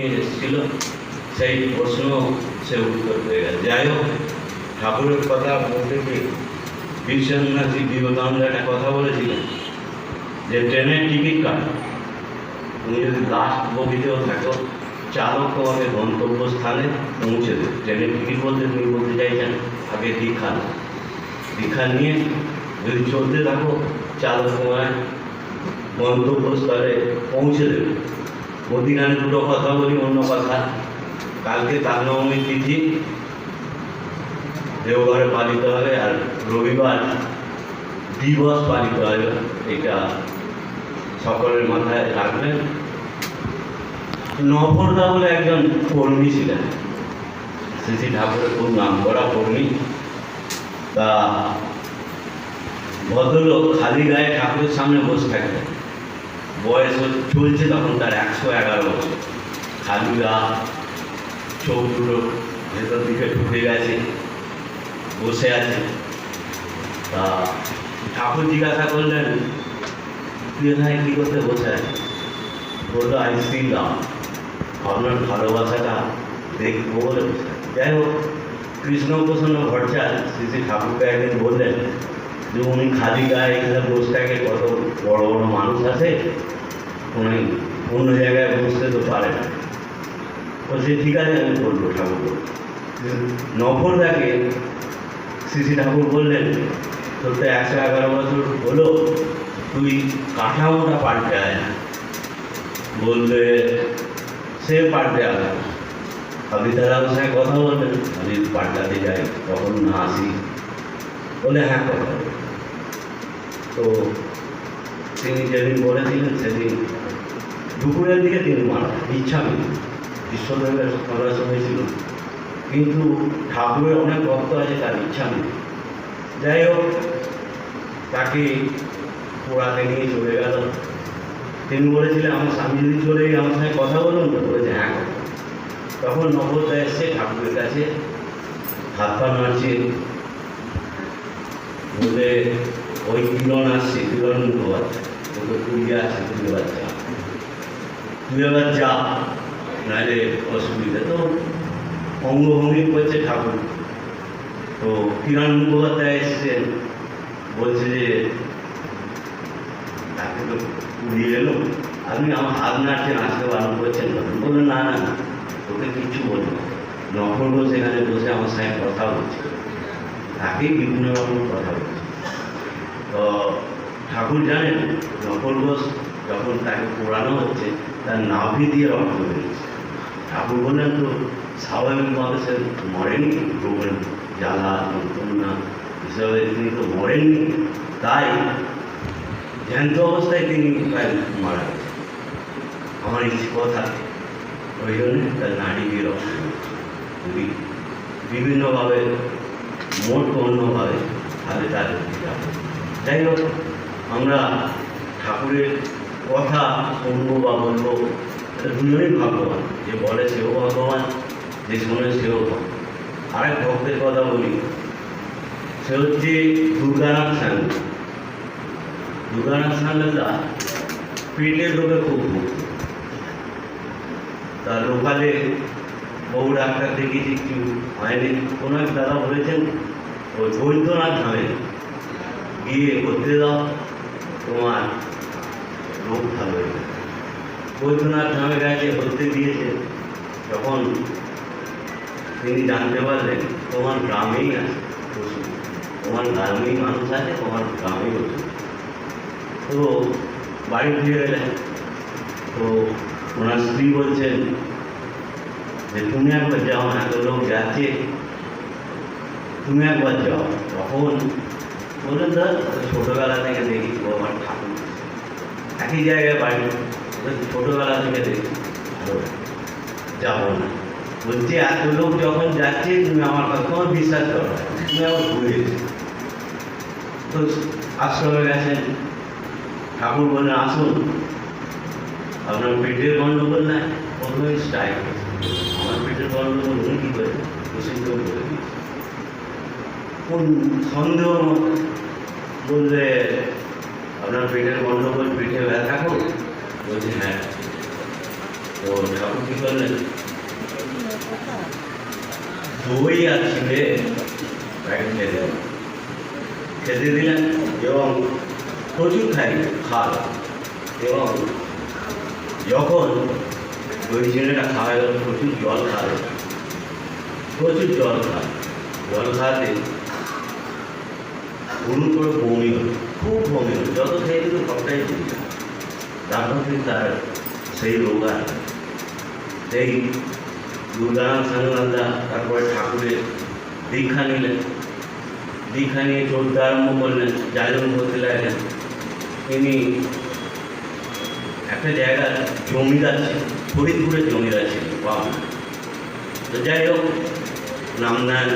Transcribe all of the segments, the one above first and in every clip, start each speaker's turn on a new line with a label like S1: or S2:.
S1: নিয়ে এসেছিল, সেই প্রশ্ন সে উত্তর পেয়ে গেছে যাই হোক, ঠাকুরের কথা বলতে কি বিশ্বনাথী বিবেকানন্দ একটা কথা বলেছিলেন যে, ট্রেনের টিকিট কাটো। তুমি যদি লাস্ট বগিতেও থাকো, চালক তোমাকে গন্তব্যস্থানে পৌঁছে দেবে। ট্রেনের টিকিট বলতে তুমি বলতে চাইছেন আগে দীক্ষা নাও। দীক্ষা নিয়ে যদি চলতে থাকো, চালক তোমায় গন্তব্যস্থলে পৌঁছে দেবে। মধ্যিখানে দুটো কথা বলি, অন্য কথা। কালকে তার নবমীর তিথি। দেওঘরে পালিত হবে আর রবিবার দিবস পালিত হবে। এটা সকলের মাথায় রাখবেন। নফরদা বলে একজন কর্মী ছিলেন। শ্রী ঠাকুরের খুব নাম করা কর্মী। তা ভদ্রলোক খালি গায়ে ঠাকুরের সামনে বসে থাকতেন। বয়স চলছে তখন তার একশো এগারো বছর। খালি গা ভেতর দিকে ঢুকে গেছে, বসে আছে। তা ঠাকুর জিজ্ঞাসা করলেন তুই এখানে কী করতে বসে আছে? বলল, আইসক্রিম আপনার ভালোবাসাটা দেখব বলে যাই হোক কৃষ্ণ প্রসন্ন ভট্টাচার্য শ্রী শ্রী ঠাকুরকে একদিন বললেন যে উনি খালি গায়ে এখানে বসে থাকে কত বড় বড় মানুষ আছে, উনি অন্য জায়গায় বসতে তো পারে না। বলছে ঠিক আছে, আমি বলব ঠাকুর নফরদাকে শ্রী ঠাকুর বললেন, তোর তো একশো এগারো বছর হলো, তুই কাঠামোটা পাল্টে আয় না। বললে সে পাল্টে আয় আমি তার কথা বললেন আমি পাল্টাতে যাই তখন না আসি? বলে হ্যাঁ বলব। তো তিনি যেদিন বলেছিলেন সেদিন দুপুরের দিকে তিনি মারা। ইচ্ছা নেই বিশ্বদেবের করার সময় ছিল কিন্তু ঠাকুরের অনেক ভক্ত আছে, তার ইচ্ছা নেই যাই হোক, তাকে পোড়াতে নিয়ে চলে গেল তিনি বলেছিলেন, আমার স্বামী যদি চলে গিয়ে আমার সঙ্গে কথা বলুন তো বলেছে হ্যাঁ। তখন নবদা এসছে ঠাকুরের কাছে হাত পা নাড়ছে বলে, ওই কিরণ আসছে কিরণ মুখোপাধ্যায় ওকে তুই এবার যা তুই এবার যা নাহলে অসুবিধা। তো অঙ্গভঙ্গি করছে ঠাকুর। তো কিরণ মুখোপাধ্যায় এসছেন, বলছে যে, তাকে তো পুড়িয়ে এলো আপনি আমার হাত নাড়ছেন আসতে বারণ করছেন তখন বললেন না না তোকে কিচ্ছু বলব না। নফর সেখানে বসে আমার সঙ্গে কথা বলছে। তাকেই বিভিন্ন রকম কথা। বলছে তো ঠাকুর জানেন, নকল ঘোষ যখন তাকে পোড়ানো হচ্ছে, তার নাভি দিয়ে রক্ত বেরিয়েছে ঠাকুর বললেন, তো স্বাভাবিক মানুষের মরেনি রোগের জ্বালা যন্ত্রণা হিসাবে তিনি তো মরেননি। তাই জ্যান্ত অবস্থায় তিনি প্রায় মারা গেছেন। আমার ইচ্ছে কথা ওই জন্য তার নাড়ি দিয়ে রক্ত বিভিন্নভাবে মোট অন্যভাবে তাহলে তার যাই হোক আমরা ঠাকুরের কথা শুনব বা বলব দুজনেই ভাগ্যবান। যে বলে সেও ভগবান যে শোনে সেও ভগবান আরেক ভক্তের কথা বলি, সে হচ্ছে দুর্গানাথ সাঙ্গ দুর্গানাথ সাঙ্গা পেটের রোগে খুব ভুগত তা লোকালে বহু ডাক্তার দেখিয়েছি কিছু হয়নি কোনো এক দাদা বলেছেন ওই বৈদ্যনাথ ধামে গিয়ে করতে দাও, তোমার রোগ ভালো হয়ে বৈদ্যনাথ ধামে গেছে, করতে দিয়েছে তখন তিনি জানতে পারলেন, তোমার গ্রামেই আছে ওষুধ তোমার গ্রামেই মানুষ আছে, তোমার গ্রামেই ওষুধ তো বাড়ি ফিরে গেলেন তো ওনার স্ত্রী বলছেন যে তুমি একবার যাও না এত লোক যাচ্ছে তুমি একবার যাও তখন বললেন দাদা ছোটোবেলা থেকে দেখি ও আমার ঠাকুর একই জায়গায় বাড়ি বলছি, ছোটোবেলা থেকে দেখি ভালো যাব না বলছি এত লোক যখন যাচ্ছে তুমি আমার কথা তোমার বিশ্বাস করো না। তুমি আবার ঘুরে এসো। তো আশ্রমে গেছেন ঠাকুর বললেন আসুন আপনার পেটের গণ্ডগোল নাই প্রথমে স্ট্রাইক আমার পেটের গণ্ডগোল উনি কী করে প্রসিদ্ধ কোন সন্দেহ বললে আপনার পেটের গণ্ডগোল পেটে ব্যথা করো বলছি হ্যাঁ তো ঠাকুর কি করলেন দই আর প্যাকেট খেতে দিলেন খেতে দিলেন এবং প্রচুর খাই খাল এবং যখন দই চিড়েটা খাওয়া গেল প্রচুর জল খাবে প্রচুর জল খায়। জল খাওয়াতে হুড় করে বমি হলো খুব বমি হলো যত খেয়ে দিল সবটাই বমি। তারপর থেকে তার সেই রোগ আর। সেই দুর্গারাম সানুয়ালদা তারপরে ঠাকুরের দীক্ষা নিলেন। দীক্ষা নিয়ে চলতে আরম্ভ করলেন জায়জন করতে লাগলেন। তিনি একটা জায়গা জমিদার ছিল। ফরিদপুরের জমিদার ছিল বাবা তো যাই হোক নাম নেন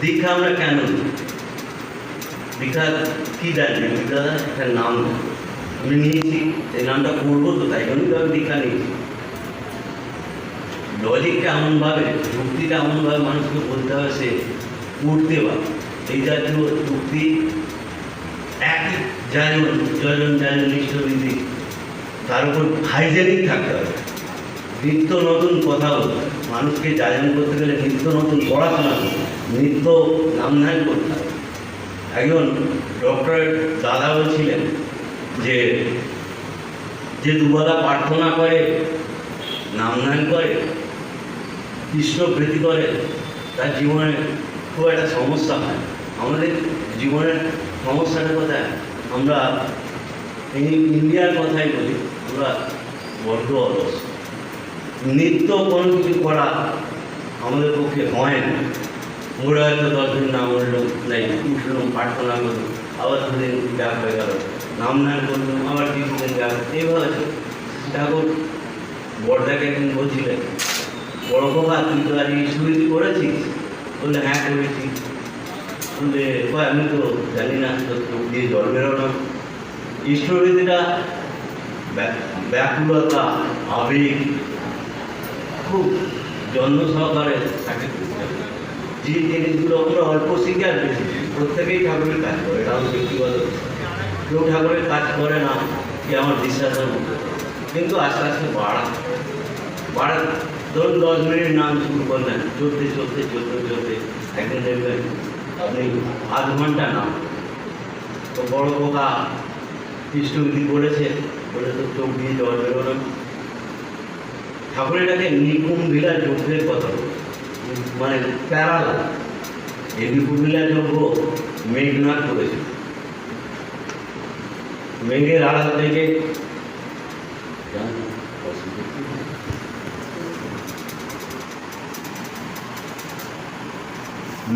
S1: দীঘা আমরা কেন? দীক্ষা কী দেন দীক্ষা একটা নাম আমি নিয়েছি, এই নামটা করব তো, তাই জন্যই তো আমি দীক্ষা নিয়েছি। লজিকটা এমনভাবে, যুক্তিটা এমনভাবে মানুষকে বলতে হবে সে উঠতে পারে। এই জাতীয় যুক্তি একই জায়জন জয়জন জায়জন ইষ্টবিধি তার উপর হাইজেনিক থাকতে হবে। নিত্য নতুন কথা বলতে মানুষকে জায়জন করতে গেলে নিত্য নতুন পড়াশোনা করতে। নিত্য নামধান করতে একজন ডক্টর দাদা বলছিলেন যে যে দুবেলা প্রার্থনা করে নামধান করে, কৃষ্ণ প্রীতি করে, তার জীবনে খুব একটা সমস্যা হয়। আমাদের জীবনের সমস্যাটা কোথায় আমরা ইন্ডিয়ার কথাই বলি, আমরা বড্ড অলস। নিত্য কোনো কিছু করা আমাদের পক্ষে হয় না। ওরা হয়তো দশ দিন নাম উঠল নাই উঠলাম প্রার্থনা করল আবার দুদিন গ্যাপ হয়ে গেল। নাম নাম করলাম আবার কিছুদিন গ্যাপ এইভাবে ঠাকুর বড়দাকে একদিন বলছিলেন, বড় বাবা, তুই তো আজ স্মৃতি করেছিস? বললে হ্যাঁ করেছি। বললে কয় আমি তো জানি না তো দিয়ে জল বেরোনো। ইষ্টবিধিটা ব্যাকুলতা, আবেগ খুব যত্ন সহকারে হবে। যে জিনিসগুলো আমরা অল্প শিখে শিখি। প্রত্যেকেই ঠাকুরের কাজ করে এটা আমার ব্যক্তিগত কেউ ঠাকুরের কাজ করে না কি আমার বিশ্বাসের মধ্যে কিন্তু আস্তে আস্তে বাড়া বাড়া, ধরুন দশ মিনিট নাম শুরু করলেন, চলতে চলতে চলতে চলতে, একদিন দেখবেন আপনি আধ ঘণ্টা নাম তো বড় পোকা কৃষ্ণবিধি করেছে বলে তো চোখ দিয়ে জল বেরোলো ঠাকুরের কাছে নিকুম্ভিলা যজ্ঞের কথা। মানে প্যারাল। এই নিকুম্ভিলা যজ্ঞ মেঘনাথ করেছে। মেঘের আড়াল থেকে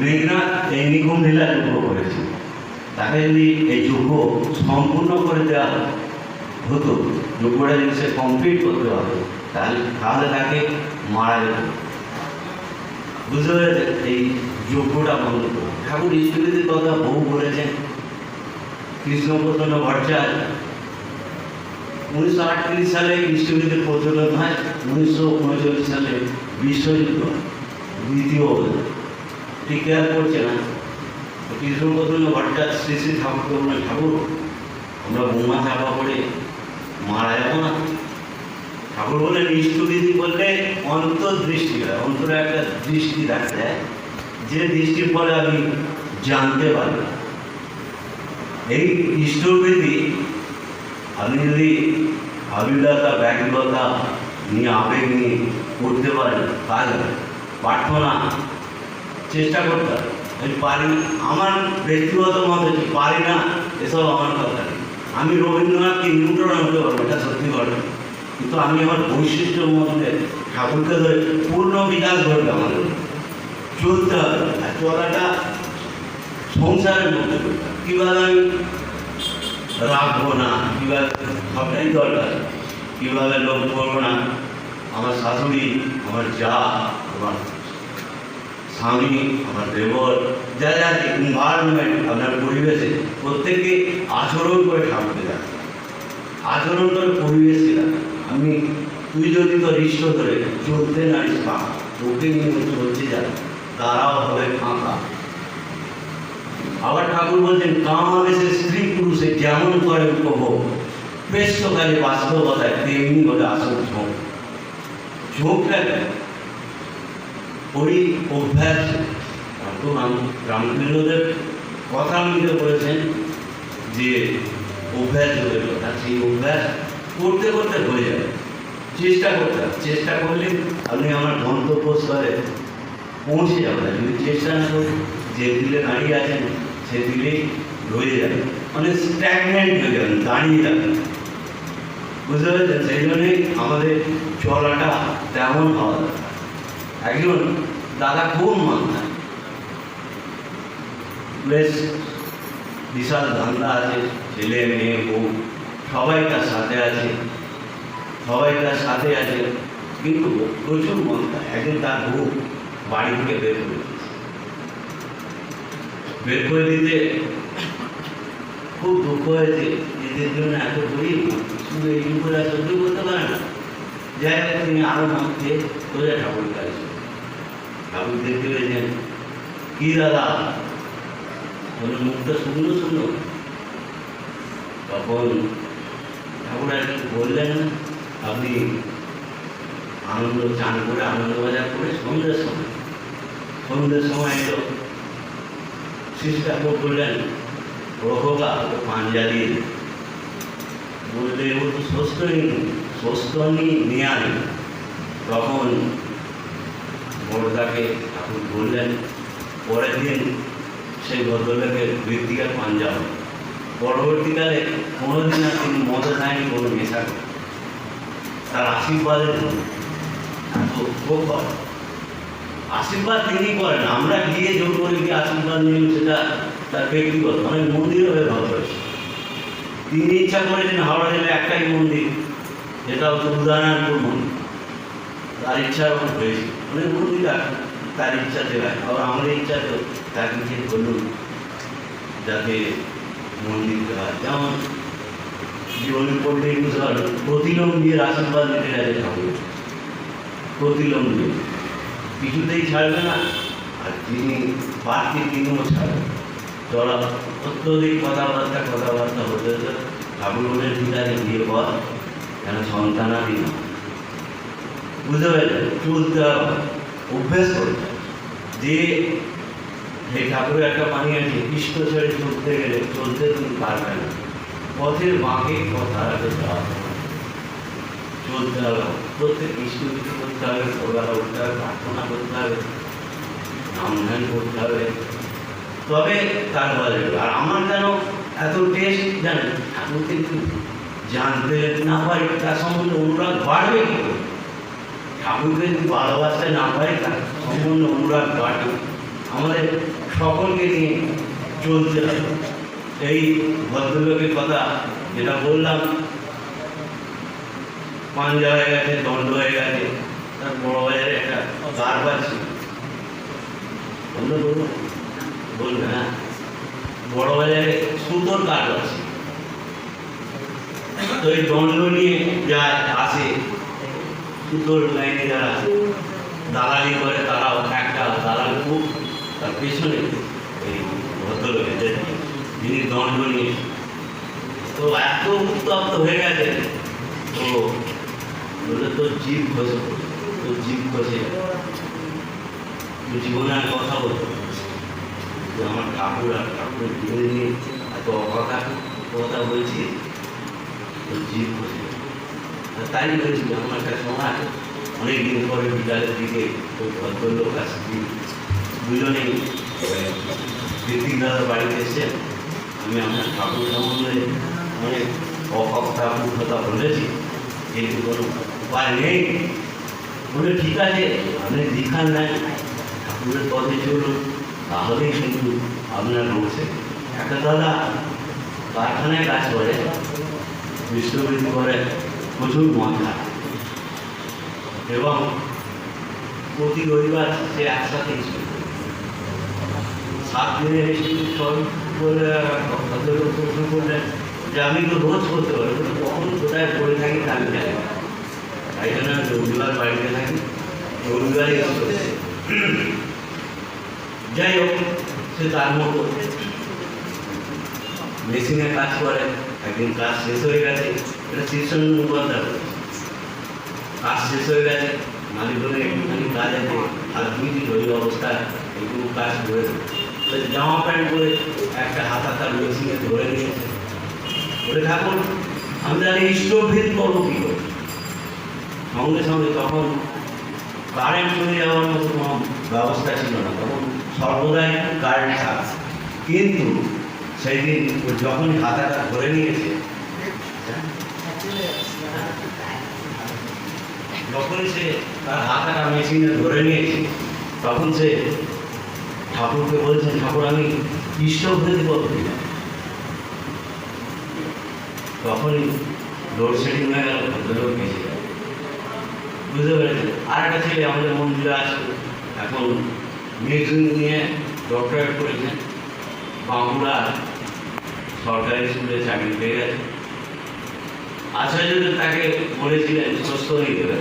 S1: মেঘনাথ এই নিকুম্ভিলা যজ্ঞ করেছে। তাকে যদি এই যজ্ঞ সম্পূর্ণ করে দেওয়া হতো যজ্ঞটা যদি সে কমপ্লিট করতে পারতো তাহলে তাহলে তাকে মারা যেত। পেরেছে এই যজ্ঞটা বন্ধ করো। ঠাকুর ইষ্টবিধির কথা বহু বলেছেন। কৃষ্ণপ্রসন্ন ভট্টাচার্য উনিশশো আটত্রিশ সালে ইষ্টবিধির প্রচলন হয়। উনিশশো উনচল্লিশ সালে বিশ্বযুদ্ধ দ্বিতীয়। ঠিক খেয়াল করছে না? কৃষ্ণপ্রসন্ন ভট্টাচার্য শ্রী শ্রী বললেন, ঠাকুর, আমরা বোমা চাপা পড়ে মারা যাব না। ঠাকুর বলেন ইষ্টবিধি বললে অন্তর্দৃষ্টি হয়, অন্তরে একটা দৃষ্টি রাখতে হয় যে দৃষ্টির ফলে আমি জানতে পারি এই ইষ্টবিধি আপনি যদি আবিলতা ব্যাকুলতা নিয়ে, আবেগ নিয়ে করতে পারেন হবে প্রার্থনা, চেষ্টা করতে আমি পারি, আমার ব্যক্তিগত মত হচ্ছে পারি না, এসব আমার কথা আমি রবীন্দ্রনাথকে নিউটন হতে পারব, এটা সত্যি ঘটনা কিন্তু আমি আমার বৈশিষ্ট্যের মধ্যে ঠাকুরকে ধরে পূর্ণ বিকাশ ঘটবে আমাদের। চলতে হবে চলাটা সংসারের মধ্যে। কীভাবে আমি? রাখব না কীভাবে সবটাই দরকার। কীভাবে লোক করব না? আমার শাশুড়ি, আমার যা, আমার স্বামী, আমার দেবর, যা যা এনভায়রনমেন্ট আপনার পরিবেশে প্রত্যেকে আচরণ করে ঠাকুরকে দেয় আচরণ করে পরিবেশকে দেয় আমি তুই যদি তোর ইষ্ট ধরে চলতে না পা তোকে নিয়ে চলছে যা, তারাও হবে ফাঁকা। আবার ঠাকুর বলছেন কামাবেশে স্ত্রী পুরুষে যেমন করে উপভোগ পেশকালে বাস্তবতায় তেমনি হলে আসল ভোগ চোখটা ওই অভ্যাস রামকৃষ্ণদেব কথা মিলে বলেছেন যে অভ্যাস হয়ে কথা। সেই অভ্যাস করতে করতে হয়ে যাবে। চেষ্টা করতে হবে। চেষ্টা করলে আপনি আমার গন্তব্যস্থলে পৌঁছে যাবেন। যদি চেষ্টা না করেন, যে দিলে দাঁড়িয়ে আছেন, সে দিলেই রয়ে যাবে। মানে স্ট্যাগনেন্ট হয়ে যাবেন, দাঁড়িয়ে যাবেন। বুঝতে পেরেছেন? সেই জন্যই আমাদের চলাটা তেমন হওয়া একজন দাদা খুব মানতেন। বেশ বিশাল ধান্দা আছে, ছেলে, মেয়ে, বউ। সবাই তার সাথে আছে সবাই তার সাথে আছে, কিন্তু প্রচুর মনটা একদিন তার বউ বাড়ি থেকে বের করে বের করে দিতে খুব দুঃখ হয়েছে, এদের জন্য এত গরিব, শুধু এই করে সহ্য করতে পারে না। যাই হোক, তিনি আরও নামতে সোজা ঠাকুর কাছে ঠাকুর দেখতে পেয়েছেন, কি দাদা? বলে মুখটা শুকনো শুকনো তখন আর কিছু বললেন, আপনি আনন্দ চান করে আনন্দ বাজার করে সন্ধ্যের সময়। সন্ধ্যের সময় এলো। ঠাকুর বললেন রোহগা পাঞ্জালি বললে, ও তো সুস্থই সুস্থনি নেয়াই তখন বড়দাকে ঠাকুর বললেন, পরের দিন সেই ভদ্রলোকের বৃত্তিকার পাঞ্জাব পরবর্তীকালে কোনোদিন আর তিনি মজা খায়নি কোনো নেশা। তার আশীর্বাদের এত। আশীর্বাদ তিনি করেন। আমরা গিয়ে জোর করে গিয়ে আশীর্বাদ নিই সেটা তার ব্যক্তিগত। অনেক মন্দিরও ব্যবহার করেছে তিনি ইচ্ছা করেছেন হাওড়া জেলায় একটাই মন্দির, যেটা হচ্ছে উদয়নারায়ণপুর মন্দির। তার ইচ্ছা হয়েছে অনেক মন্দির তার ইচ্ছা দেওয়া আবার আমাদের ইচ্ছা তো তাকে যাতে মন্দির যেমন জীবনে পড়লে বুঝতে পারো। প্রতিলম্বির আশীর্বাদ নিতে গেছে ঠাকুর প্রতিলম্বী কিছুতেই ছাড়বে না। আর যিনি বাড়তি তিনিও ছাড়বে। চলা অত্যধিক কথাবার্তা কথাবার্তা হতে হতে ঠাকুরের ভিতরে গিয়ে বল কেন সন্তানাদি না বুঝতে পারলেন চলতে অভ্যেস করতে হবে। যে ঠাকুরের একটা পানি আছে ছেড়ে চলতে গেলে চলতে তুমি পারবে না। পথের বাঁকে কথা যেতে হবে চলতে হবে। প্রত্যেক কৃষ্ণ কিছু করতে হবে সকালে উঠতে হবে, প্রার্থনা করতে হবে, নাম করতে হবে। তবে তার বলে, আর আমার যেন এত টেস্ট জানেন ঠাকুর কিন্তু জানতে না পারি, তার সম্বন্ধে অনুরাগ বাড়বে কি করে? ঠাকুরকে যদি ভালোবাসতে না পারি, তার সম্বন্ধে অনুরাগ বাড়বে আমাদের সকলকে নিয়ে চলতে হবে। এই ভদ্রলোকের কথা যেটা বললাম, পাঞ্জা হয়ে গেছে, দণ্ড হয়ে গেছে, তার বড় বাজারে একটা ছিল। বলল বলব হ্যাঁ। বড় বাজারে সুতোর কাজ আছে। তো এই দণ্ড নিয়ে যা আসে, সুতোর লাইনে যারা আছে, দালালি করে, তারাও একটা দালাল খুব তার পেছনে এই ভদ্রলোকের যিনি দণ্ড নিয়ে তো এত উত্তপ্ত হয়ে গেছে তো বলে তোর জীব পড়ে, তোর জীব ঘষে জীবনে আর কথা বলতো যে আমার ঠাকুর আর ঠাকুর জীবনে নিয়ে এত অকথা কথা বলছি তোর জীব ঘষে তাই বলেছি আমার একটা সময় অনেক দিন পরে বিকালের দিকে ওই ভদ্রলোক আসছি দুজনেই কীর্তিক দাদার বাড়িতে এসে আমি আমার ঠাকুর সম্বন্ধে অনেক অকথা কথা বলেছি কিন্তু কোনো উপায় নেই। বলে, ঠিক আছে, আপনি দীক্ষা নেন ঠাকুরের পথে চলুন, তাহলেই কিন্তু আপনার রয়েছে একটা দাদা কারখানায় কাজ করে বিশ্ববৃত্তি করে প্রচুর খায়। এবং প্রতি রবিবার সে একসাথে স্কুল আমি তো রোজ করতে পারি কিন্তু কখন কোথায় পড়ে থাকি। তাই জন্য রবিবার বাড়িতে থাকি রবিবারই যাই হোক সে তার মতো মেশিনে কাজ করে একদিন কাজ শেষ হয়ে গেছে এটা শীর্ষ মুখোপাধ্যায় কাজ শেষ হয়ে গেছে মালিক বলে একটুখানি কাজ আছে আর দুই দিন ওই অবস্থায় কাজ করে জামা প্যান্ট করে একটা হাত হাতার মেশিনে ধরে নিয়েছে বলে থাকুন আমি তাহলে স্টোভেদ করব কী করে? সঙ্গে সঙ্গে তখন কারেন্ট চলে যাওয়ার মতো কোনো ব্যবস্থা ছিল না। তখন সর্বদাই কারেন্ট থাকছে কিন্তু সেই দিন যখনই যখন হাতাটা ধরে নিয়েছে, যখনই সে তার হাতাটা মেশিনে ধরে নিয়েছে, তখন সে ঠাকুরকে বলছেন, ঠাকুর, আমি ইষ্টভৃতি করতে তখনই লোডশেডিং হয়ে গেল, ভদ্রলোক বেঁচে গেল বুঝতে পেরেছেন? আর একটা ছেলে আমাদের মন্দিরে আসতো, এখন মেশিন নিয়ে ডক্টরেট করেছেন। বাঁকুড়া সরকারি স্কুলে চাকরি পেয়ে গেছে। আচার্য তাকে বলেছিলেন, সুস্থ হয়ে গেলে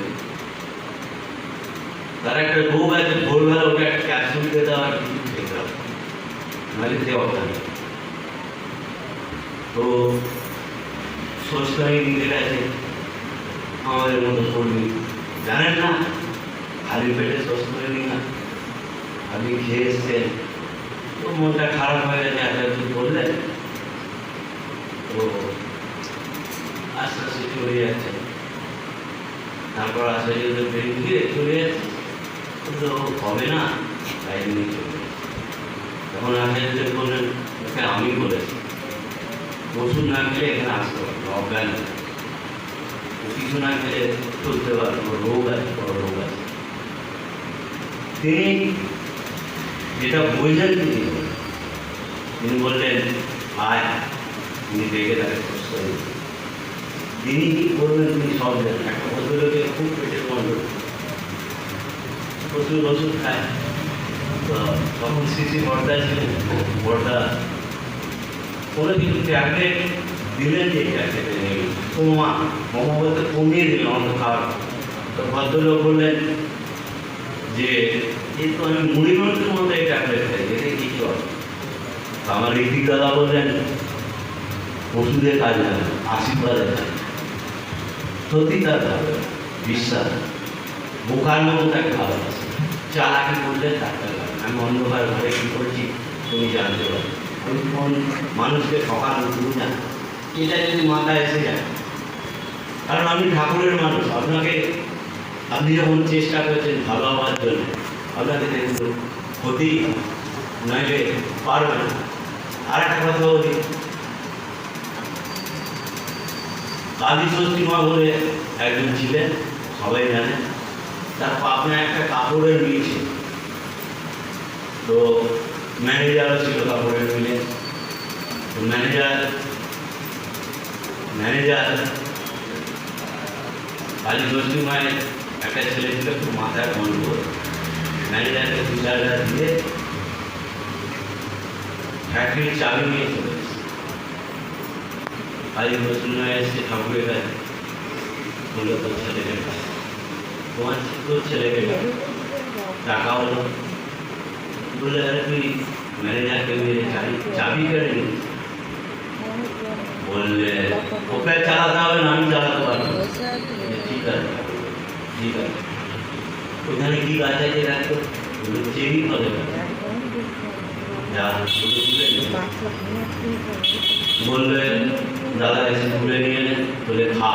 S1: তার একটা রোগ আছে, ভোরবেলা ওকে একটা ক্যাপসুল খেতে হবে নাহলে দেওয়া হবে তো সুস্থ হয়ে নিতে গেছে আমাদের মতো কর্মী। জানেন না, খালি পেটে হয়ে নি না। খালি খেয়ে এসছেন তো মনটা খারাপ হয়ে গেছে একটা কিছু বললে। তো আস্তে আস্তে চলে যাচ্ছে। তারপর আস্তে আস্তে বেরিয়ে চলে যাচ্ছে, তো হবে না, তাই নিয়ে। তখন আচার্য বললেন ওকে আমি বলেছি। ওষুধ না খেলে এখানে আসতে পারবে অজ্ঞান কিছু না খেলে চলতে পারবে রোগ আছে, বড় রোগ আছে। তিনি যেটা বললেন তিনি। তিনি বললেন, আয় তিনি দেখে তাকে সুস্থ তিনি কি করবেন তিনি সব জানেন একটা ভদ্রলোকের খুব পেটের গন্ডগোল প্রচুর ওষুধ খায়। তখন সিসি বর্দা ছিলেন বর্দা কোনো কিছু ট্যাবলেট দিলেন যে ট্যাবলেট কমা কমা কমিয়ে খাওয়ার। তো ভদ্রলোক বললেন যে এই তো আমি মুড়ি মতো এই ট্যাবলেট খাই কি তো আমার ঋতিক দাদা বললেন কাজ না আশীর্বাদের কাজ সত্যি তার ভালো, বিশ্বাস। বোকার মতো তাকে ভালোবাসে। চালাকি করলে তাকে আমি অন্ধকার ঘরে কী করছি, তুমি জানতে পারো। আমি কোন মানুষকে ঠকানো তুমি না। এটা যদি মাথায় এসে যায়, কারণ আমি ঠাকুরের মানুষ, আপনাকে আপনি যখন চেষ্টা করছেন ভালো হওয়ার জন্য, আপনাকে কিন্তু ক্ষতি নইলে পারবে না। আর একটা কথা বলি, কালী মা বলে একজন ছিলেন, সবাই জানে, তার পাপনা একটা কাপড়ের মিল তো ম্যানেজারও ছিল কাপড়ের মিলে তো ম্যানেজার ম্যানেজার কালী ষষ্ঠী মায়ের একটা ছেলে ছিল খুব মাথায় গন্ডগোল ম্যানেজারকে দু চার হাজার দিয়ে ফ্যাক্টরির চাবি নিয়ে চলে এসেছে কালী ষষ্ঠী মায়ের এসে ঠাকুরের কাছে বলল তোর ছেলেকে ডাক। তোমার তোর ছেলেকে ডাক। টাকা হলো বলে আরে তুই ম্যানেজারকে মেরে চাবি চাবি কেড়ে নিস বললে ওকে চালাতে হবে না আমি চালাতে পারব বলছে, ঠিক আছে ঠিক আছে ওখানে কি গাছ আছে রাখতো বলে চেরি ফলে যা বলে তুলে নে। বললে দাদা এসে তুলে নিয়ে এলেন বলে খা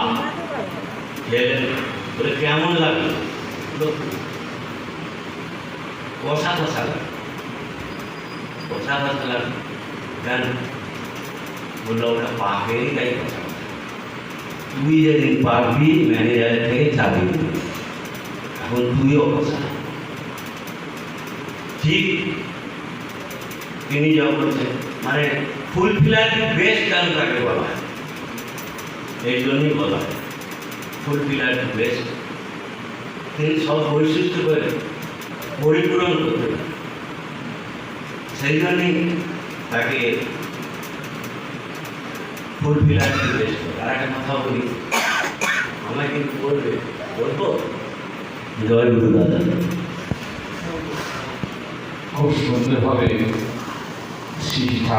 S1: খেলেন বলে কেমন লাগল বলল, কষা কষা লাগল কষা লাগল কেন বলল ওটা পাকেরই তাই কষা। তুই যেদিন পারবি ম্যানেজারের থেকে চাবি। এখন তুইও কষা ঠিক তিনি যা বলছেন মানে ফুলফিলার বেস্ট গান তাকে বলা এই জন্যই বলা হয় ফুলফিলার বেস্ট তিনি সব বৈশিষ্ট্য করে পরিপূরণ করতে পারেন। সেই জন্যই তাকে ফুলফিলার বেস্ট আর একটা কথা বলি আমায় কিন্তু বলবে বলব? জয় গুরু দাদা।
S2: খুব সুন্দরভাবে শিক্ষা